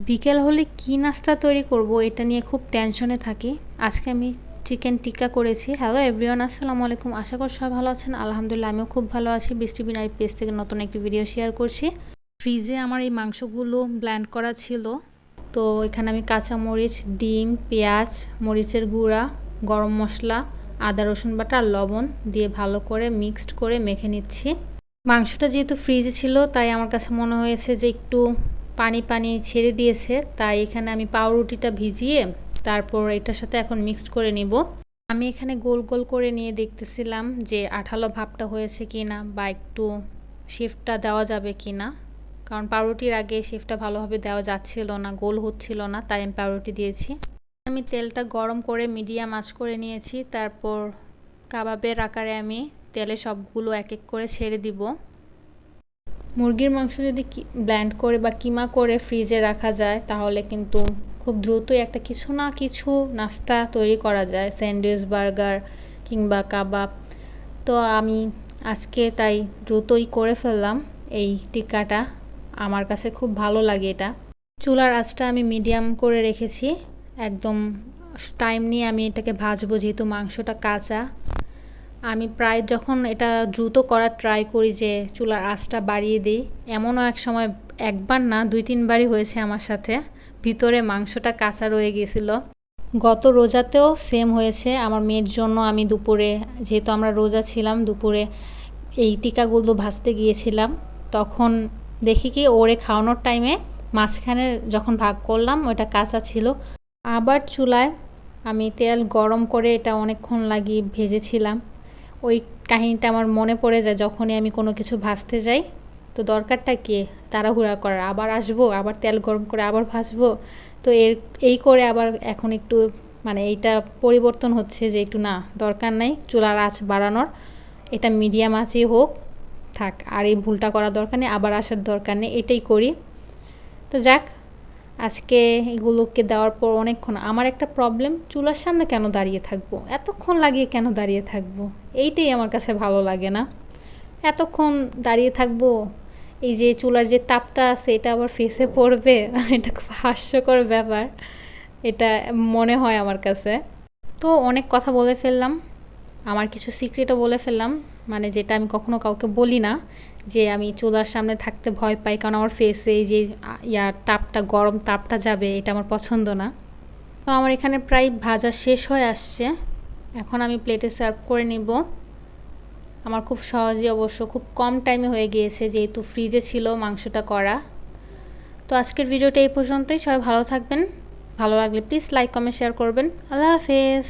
বিকেল হলে কি নাস্তা তৈরি করব এটা নিয়ে খুব টেনশনে থাকি। আজকে আমি চিকেন টিক্কা করেছি। হ্যালো এভরিওয়ান আসসালামু আলাইকুম। আশা করি সবাই ভালো আছেন। আলহামদুলিল্লাহ, আমিও খুব ভালো আছি। বৃষ্টি বিনারি পেজ থেকে নতুন একটি ভিডিও শেয়ার করছি। ফ্রিজে আমার এই মাংসগুলো ব্ল্যান্ড করা ছিল। তো এখানে আমি কাঁচা মরিচ ডিম, পেঁয়াজ, মরিচের গুঁড়া, গরম মশলা, আদা, রসুন বাটা আর লবণ দিয়ে ভালো করে মিক্সড করে মেখে নিচ্ছি। মাংসটা যেহেতু ফ্রিজে ছিল, তাই আমার কাছে মনে হয়েছে যে একটু পানি পানি ছেড়ে দিয়েছে, তাই এখানে আমি পাউরুটিটা ভিজিয়ে তারপর এটার সাথে এখন মিক্সড করে নিব। আমি এখানে গোল গোল করে নিয়ে দেখতেছিলাম যে আঠালো ভাবটা হয়েছে কি না বা একটু শেফটা দেওয়া যাবে কি না কারণ পাউরুটির আগে শেফটা ভালোভাবে দেওয়া যাচ্ছিল না, গোল হচ্ছিল না, তাই আমি পাউরুটি দিয়েছি। আমি তেলটা গরম করে মিডিয়াম আঁচ করে নিয়েছি, তারপর কাবাবের আকারে আমি তেলে সবগুলো এক এক করে ছেড়ে দিব। মুরগির মাংস যদি ব্ল্যান্ড করে বা কিমা করে ফ্রিজে রাখা যায়, তাহলে কিন্তু খুব দ্রুতই একটা কিছু না কিছু নাস্তা তৈরি করা যায় স্যান্ডউইচ বার্গার কিংবা কাবাব। তো আমি আজকে তাই দ্রুতই করে ফেললাম এই টিক্কাটা। আমার কাছে খুব ভালো লাগে এটা। চুলার আঁচটা আমি মিডিয়াম করে রেখেছি। একদম টাইম নিয়ে আমি এটাকে ভাজবো, যেহেতু মাংসটা কাঁচা। আমি প্রায় যখন এটা দ্রুত করার ট্রাই করি যে চুলার আঁচটা বাড়িয়ে দিই, এমনও এক সময় একবার না, দুই তিনবারই হয়েছে আমার সাথে। ভিতরে মাংসটা কাঁচা রয়ে গেছিল। গত রোজাতেও সেম হয়েছে। আমার মেয়ের জন্য আমি দুপুরে, যেহেতু আমরা রোজা ছিলাম, দুপুরে এই টিকাগুলো ভাজতে গিয়েছিলাম। তখন দেখি কি ওরে খাওয়ানোর টাইমে মাঝখানে যখন ভাগ করলাম ওটা কাঁচা ছিল। আবার চুলায় আমি তেল গরম করে এটা অনেকক্ষণ লাগিয়ে ভেজেছিলাম। ওই কাহিনিটা আমার মনে পড়ে যায় যখনই আমি কোনো কিছু ভাজতে যাই। তো দরকারটা কি? তাড়াহুড়া করার। আবার আসব, আবার তেল গরম করে আবার ভাজবো তো এর, এই করে আবার এখন একটু মানে এইটা পরিবর্তন হচ্ছে যে একটু না, দরকার নাই। চুলার আঁচ বাড়ানোর। এটা মিডিয়াম আঁচই হোক, থাক। আর এই ভুলটা করা দরকার নেই, আবার আসার দরকার নেই। এটাই করি। তো যাক আজকে এগুলোকে দেওয়ার পর অনেকক্ষণ, আমার একটা প্রবলেম চুলার সামনে কেন দাঁড়িয়ে থাকব? এতক্ষণ লাগিয়ে কেন দাঁড়িয়ে থাকব? এইটাই আমার কাছে ভালো লাগে না। এতক্ষণ দাঁড়িয়ে থাকব, এই যে চুলার যে তাপটা আছে, এটা আবার ফেসে পড়বে? এটা খুব হাস্যকর ব্যাপার। এটা মনে হয় আমার কাছে। তো অনেক কথা বলে ফেললাম। আমার কিছু সিক্রেটও বলে ফেললাম। মানে যেটা আমি কখনো কাউকে বলি না। যে আমি চুলার সামনে থাকতে ভয় পাই, কারণ আমার ফেসে যে ইয়ার তাপটা, গরম তাপটা যাবে, এটা আমার পছন্দ না। তো আমার এখানে প্রায় ভাজা শেষ হয়ে আসছে। এখন আমি প্লেটে সার্ভ করে নিব। আমার খুব সহজে অবশ্য খুব কম টাইমে হয়ে গিয়েছে, যেহেতু ফ্রিজে ছিল মাংসটা করা। তো আজকের ভিডিওটা এই পর্যন্তই। সবাই ভালো থাকবেন। ভালো লাগলে প্লিজ লাইক কমেন্ট শেয়ার করবেন। আল্লাহ হাফেজ।